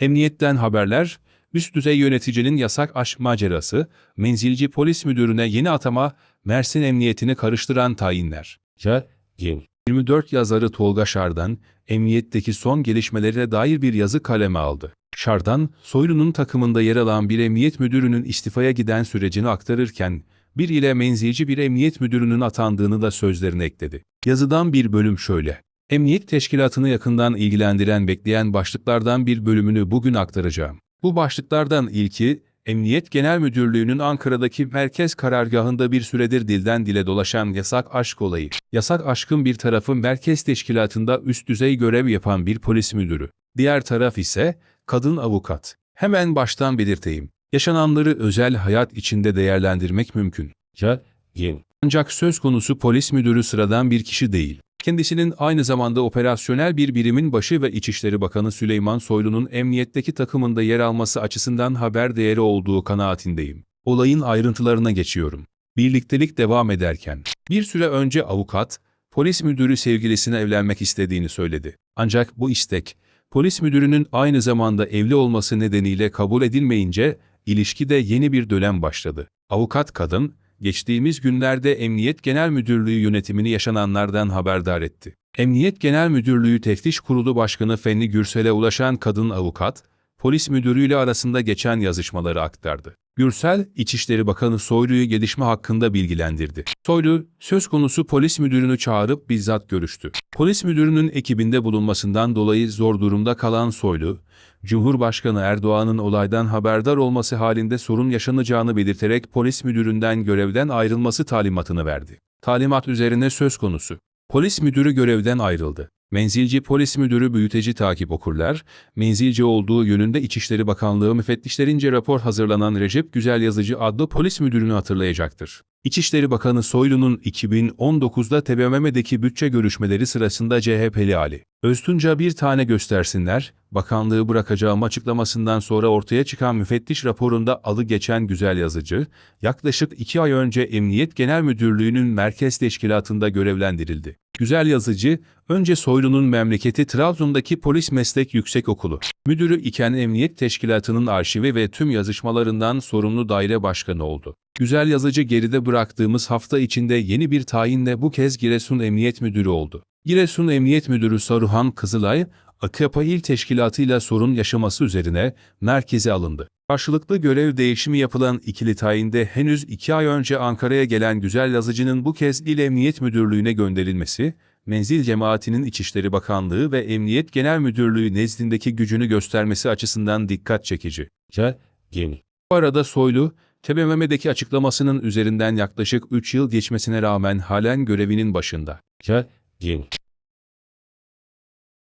Emniyetten haberler, üst düzey yöneticinin yasak aşk macerası, menzilci polis müdürüne yeni atama, Mersin Emniyetini karıştıran tayinler. Ya, Gil. 24 yazarı Tolga Şardan, emniyetteki son gelişmelere dair bir yazı kaleme aldı. Şardan, Soylu'nun takımında yer alan bir emniyet müdürünün istifaya giden sürecini aktarırken, bir ile menzilci bir emniyet müdürünün atandığını da sözlerine ekledi. Yazıdan bir bölüm şöyle. Emniyet teşkilatını yakından ilgilendiren bekleyen başlıklardan bir bölümünü bugün aktaracağım. Bu başlıklardan ilki, Emniyet Genel Müdürlüğü'nün Ankara'daki merkez karargahında bir süredir dilden dile dolaşan yasak aşk olayı. Yasak aşkın bir tarafı merkez teşkilatında üst düzey görev yapan bir polis müdürü. Diğer taraf ise kadın avukat. Hemen baştan belirteyim. Yaşananları özel hayat içinde değerlendirmek mümkün. Ya, Gil. Ancak söz konusu polis müdürü sıradan bir kişi değil. Kendisinin aynı zamanda operasyonel bir birimin başı ve İçişleri Bakanı Süleyman Soylu'nun emniyetteki takımında yer alması açısından haber değeri olduğu kanaatindeyim. Olayın ayrıntılarına geçiyorum. Birliktelik devam ederken, bir süre önce avukat, polis müdürü sevgilisine evlenmek istediğini söyledi. Ancak bu istek, polis müdürünün aynı zamanda evli olması nedeniyle kabul edilmeyince, ilişkide yeni bir dönem başladı. Avukat kadın, geçtiğimiz günlerde Emniyet Genel Müdürlüğü yönetimini yaşananlardan haberdar etti. Emniyet Genel Müdürlüğü Teftiş Kurulu Başkanı Fenli Gürsel'e ulaşan kadın avukat, polis müdürüyle arasında geçen yazışmaları aktardı. Gürsel, İçişleri Bakanı Soylu'yu gelişme hakkında bilgilendirdi. Soylu, söz konusu polis müdürünü çağırıp bizzat görüştü. Polis müdürünün ekibinde bulunmasından dolayı zor durumda kalan Soylu, Cumhurbaşkanı Erdoğan'ın olaydan haberdar olması halinde sorun yaşanacağını belirterek polis müdüründen görevden ayrılması talimatını verdi. Talimat üzerine söz konusu. Polis müdürü görevden ayrıldı. Menzilci polis müdürü büyüteci takip okurlar, menzilci olduğu yönünde İçişleri Bakanlığı müfettişlerince rapor hazırlanan Recep Güzel Yazıcı adlı polis müdürünü hatırlayacaktır. İçişleri Bakanı Soylu'nun 2019'da TBMM'deki bütçe görüşmeleri sırasında CHP'li Ali Öztunca bir tane göstersinler, bakanlığı bırakacağım açıklamasından sonra ortaya çıkan müfettiş raporunda adı geçen güzel yazıcı, yaklaşık iki ay önce Emniyet Genel Müdürlüğü'nün merkez teşkilatında görevlendirildi. Güzel yazıcı, önce Soylu'nun memleketi Trabzon'daki Polis Meslek Yüksekokulu. Müdürü iken Emniyet Teşkilatı'nın arşivi ve tüm yazışmalarından sorumlu daire başkanı oldu. Güzel yazıcı geride bıraktığımız hafta içinde yeni bir tayinle bu kez Giresun Emniyet Müdürü oldu. Giresun Emniyet Müdürü Saruhan Kızılay, AKP İl Teşkilatı'yla sorun yaşaması üzerine merkeze alındı. Karşılıklı görev değişimi yapılan ikili tayinde henüz iki ay önce Ankara'ya gelen Güzel Yazıcı'nın bu kez İl Emniyet Müdürlüğü'ne gönderilmesi, Menzil Cemaati'nin İçişleri Bakanlığı ve Emniyet Genel Müdürlüğü nezdindeki gücünü göstermesi açısından dikkat çekici. Ya, Gil. Bu arada Soylu, TBMM'deki açıklamasının üzerinden yaklaşık 3 yıl geçmesine rağmen halen görevinin başında. Ya, Gil.